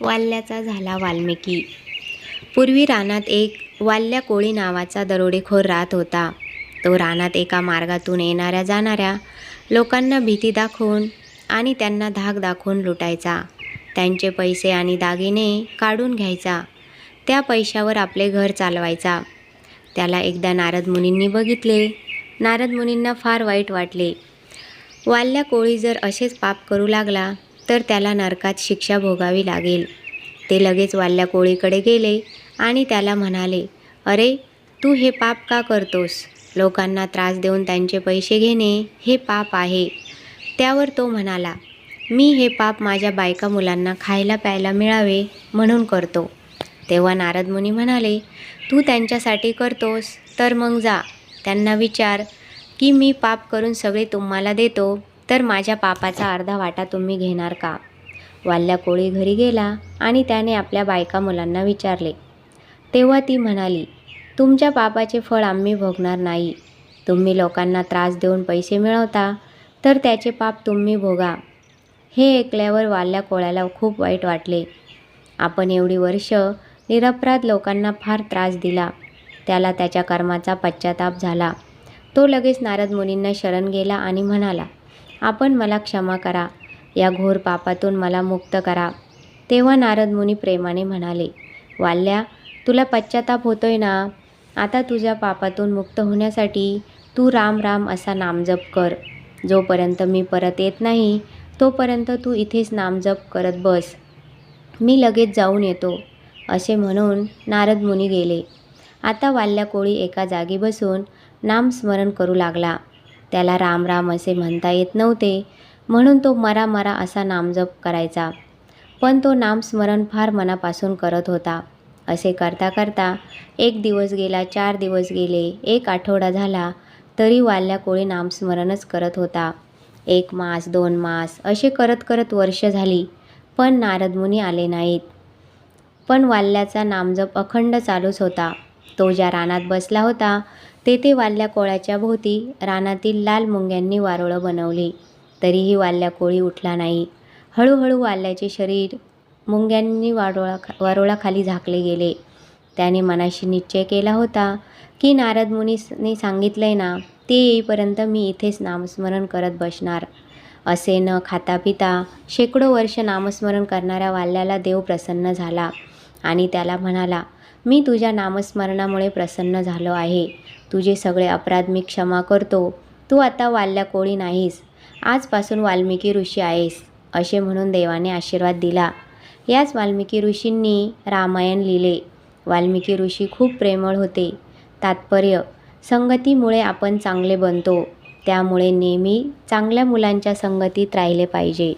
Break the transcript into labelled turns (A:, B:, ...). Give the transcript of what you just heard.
A: वाल्याचा झाला वाल्मिकी. पूर्वी रानात एक वाल्या कोळी नावाचा दरोडेखोर राहत होता. तो रानात एका मार्गातून येणाऱ्या जाणाऱ्या लोकांना भीती दाखवून आणि त्यांना धाक दाखवून लुटायचा. त्यांचे पैसे आणि दागिने काढून घ्यायचा. त्या पैशावर आपले घर चालवायचा. त्याला एकदा नारद मुनींनी बघितले. नारद मुनींना फार वाईट वाटले. वाल्या कोळी जर असेच पाप करू लागला तर त्याला नरकात शिक्षा भोगावी लागेल. ते लगेच वाल्या कोळीकडे गेले आणि त्याला म्हणाले अरे तू हे पाप का करतोस? लोकांना त्रास देऊन त्यांचे पैसे घेणे हे पाप आहे. त्यावर तो म्हणाला मी हे पाप माझ्या बायका मुलांना खायला प्यायला मिळावे म्हणून करतो. तेव्हा नारद मुनी म्हणाले तू त्यांच्यासाठी करतोस तर मग जा. त्यांना विचार की मी पाप करून सगळे तुम्हाला देतो. तर माझ्या पापाचा अर्धा वाटा तुम्ही घेणार का? वाल्या कोळी घरी गेला आणि त्याने आपल्या बायका मुलांना विचारले. तेव्हा ती म्हणाली तुमच्या पापाचे फळ आम्ही भोगणार नाही. तुम्ही लोकांना त्रास देऊन पैसे मिळवता तर त्याचे पाप तुम्ही भोगा. हे ऐकल्यावर वाल्या कोळ्याला खूप वाईट वाटले. आपण एवढी वर्ष निरपराध लोकांना फार त्रास दिला. त्याला त्याच्या कर्माचा पश्चाताप झाला. तो लगेच नारद मुनींना शरण गेला आणि म्हणाला आपण मला क्षमा करा. या घोर पापातून मला मुक्त करा. तेव्हा नारद मुनी प्रेमाने म्हणाले वाल्या तुला पश्चाताप होतोय ना? आता तुझ्या पापातून मुक्त होण्यासाठी तू राम राम असा नामजप कर. जोपर्यंत मी परत येत नाही तोपर्यंत तू इथेच नामजप करत बस. मी लगेच जाऊन येतो. असे म्हणून नारद मुनी गेले. आता वाल्या कोळी एका जागी बसून नामस्मरण करू लागला. त्याला राम राम असे म्हणता येत नव्हते. म्हणून तो मरा मरा असा नामजप करायचा. पण तो नामस्मरण फार मनापासून करत होता. असे करता करता एक दिवस गेला चार दिवस गेले एक आठवडा झाला तरी वाल्या कोळी नामस्मरणच करत होता. एक मास दोन मास असे करत करत वर्ष झाली पण नारदमुनी आले नाहीत. पण वाल्याचा नामजप अखंड चालूच होता. तो ज्या रानात बसला होता तेथे वाल्या कोळ्याच्या भोवती रानातील लाल मुंग्यांनी वारोळं बनवली. तरीही वाल्या कोळी उठला नाही. हळूहळू वाल्याचे शरीर मुंग्यांनी वारोळा वारोळाखाली झाकले गेले. त्याने मनाशी निश्चय केला होता की नारद मुनीने सांगितलंय ना ते येईपर्यंत मी इथेच नामस्मरण करत बसणार. असे न खाता पिता शेकडो वर्ष नामस्मरण करणाऱ्या वाल्याला देव प्रसन्न झाला आणि त्याला म्हणाला मी तुझ्या नामस्मरणामुळे प्रसन्न झालो आहे. तुझे सगळे अपराध मी क्षमा करतो. तू आता वाल्या कोळी नाहीस. आजपासून वाल्मिकी ऋषी आहेस असे म्हणून देवाने आशीर्वाद दिला. याच वाल्मिकी ऋषींनी रामायण लिहिले. वाल्मिकी ऋषी खूप प्रेमळ होते. तात्पर्य संगतीमुळे आपण चांगले बनतो. त्यामुळे नेहमी चांगल्या मुलांच्या संगतीत राहिले पाहिजे.